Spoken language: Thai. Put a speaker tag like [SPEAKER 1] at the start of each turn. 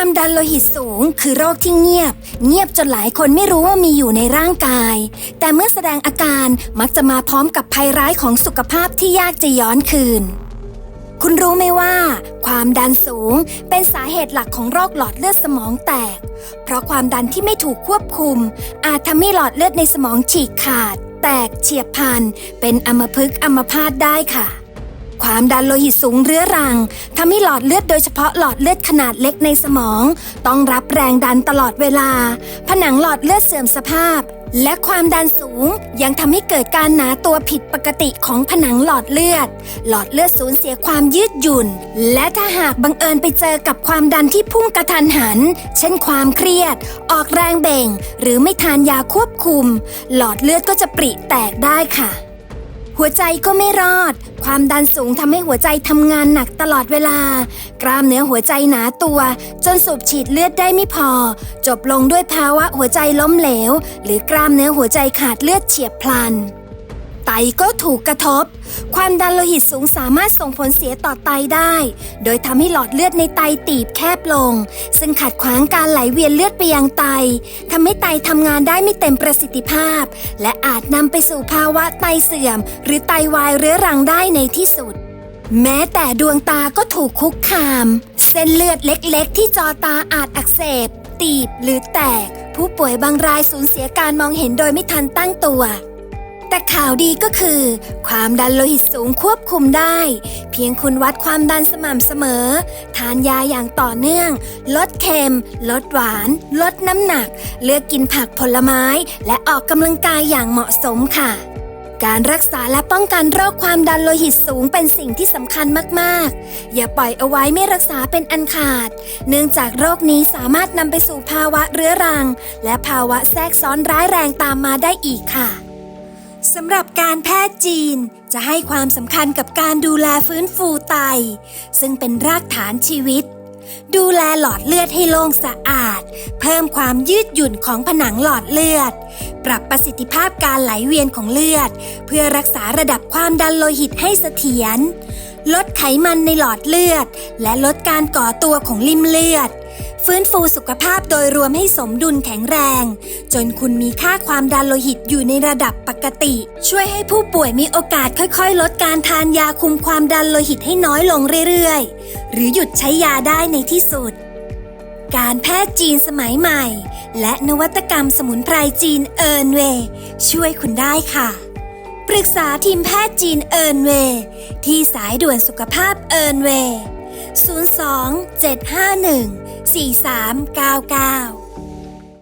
[SPEAKER 1] ความดันโลหิตสูงคือโรคที่เงียบ เงียบจนหลายคนไม่รู้ว่ามีอยู่ในร่างกาย แต่เมื่อแสดงอาการมักจะมาพร้อมกับภัยร้ายของสุขภาพที่ยากจะย้อนคืน คุณรู้ไหมว่า ความดันสูงเป็นสาเหตุหลักของโรคหลอดเลือดสมองแตก เพราะความดันที่ไม่ถูกควบคุม อาจทำให้หลอดเลือดในสมองฉีกขาด แตกเฉียบพลันเป็นอัมพฤกษ์อัมพาตได้ค่ะ ความดันโลหิตสูงเรื้อรังทำให้หลอดเลือดโดยเฉพาะหลอดเลือดขนาดเล็กในสมอง ต้องรับแรงดันตลอดเวลา ผนังหลอดเลือดเสื่อมสภาพ และความดันสูงยังทำให้เกิดการหนาตัวผิดปกติของผนังหลอดเลือด หลอดเลือดสูญเสียความยืดหยุ่น และถ้าหากบังเอิญไปเจอกับความดันที่พุ่งกระทันหัน เช่นความเครียด ออกแรงเบ่ง หรือไม่ทานยาควบคุม หลอดเลือดก็จะปริแตกได้ค่ะ หัวใจก็ไม่รอด ความดันสูงทำให้หัวใจทำงานหนักตลอดเวลา กล้ามเนื้อหัวใจหนาตัว จนสูบฉีดเลือดได้ไม่พอ จบลงด้วยภาวะหัวใจล้มเหลว หรือกล้ามเนื้อหัวใจขาดเลือดเฉียบพลัน ไตก็ถูกกระทบ ความดันโลหิตสูงสามารถส่งผลเสียต่อไตได้ โดยทำให้หลอดเลือดในไตตีบแคบลง ซึ่งขัดขวางการไหลเวียนเลือดไปยังไตทำให้ไตทำงานได้ไม่เต็มประสิทธิภาพ และอาจนำไปสู่ภาวะไตเสื่อม หรือไตวายเรื้อรังได้ในที่สุด แม้แต่ดวงตาก็ถูกคุกคาม เส้นเลือดเล็กๆ ที่จอตาอาจอักเสบ ตีบหรือแตก ผู้ป่วยบางรายสูญเสียการมองเห็นโดยไม่ทันตั้งตัว แต่ข่าวดีก็คือ ความดันโลหิตสูงควบคุมได้ เพียงคุณวัดความดันสม่ำเสมอ ทานยาอย่างต่อเนื่อง ลดเค็ม ลดหวาน ลดน้ำหนัก เลือกกินผักผลไม้ และออกกำลังกายอย่างเหมาะสมค่ะ การรักษาและป้องกันโรคความดันโลหิตสูงเป็นสิ่งที่สำคัญมากๆ อย่าปล่อยเอาไว้ไม่รักษาเป็นอันขาด เนื่องจากโรคนี้สามารถนำไปสู่ภาวะเรื้อรัง และภาวะแทรกซ้อนร้ายแรงตามมาได้อีกค่ะ สำหรับการแพทย์จีนจะให้ความสำคัญกับการดูแลฟื้นฟูไต ซึ่งเป็นรากฐานชีวิต ดูแลหลอดเลือดให้โล่งสะอาด เพิ่มความยืดหยุ่นของผนังหลอดเลือด ปรับประสิทธิภาพการไหลเวียนของเลือด เพื่อรักษาระดับความดันโลหิตให้เสถียร ลดไขมันในหลอดเลือด และลดการก่อตัวของลิ่มเลือด ฟื้นฟูสุขภาพโดยรวมให้สมดุลแข็งแรง จนคุณมีค่าความดันโลหิตอยู่ในระดับปกติ ช่วยให้ผู้ป่วยมีโอกาสค่อยๆ ลดการทานยาคุมความดันโลหิตให้น้อยลงเรื่อยๆ หรือหยุดใช้ยาได้ในที่สุดการแพทย์จีนสมัยใหม่ และนวัตกรรมสมุนไพรจีนเอิร์นเวย์ช่วยคุณได้ค่ะ ปรึกษาทีมแพทย์จีนเอิร์นเวย์ที่สายด่วนสุขภาพเอิร์นเวย์02 751 4399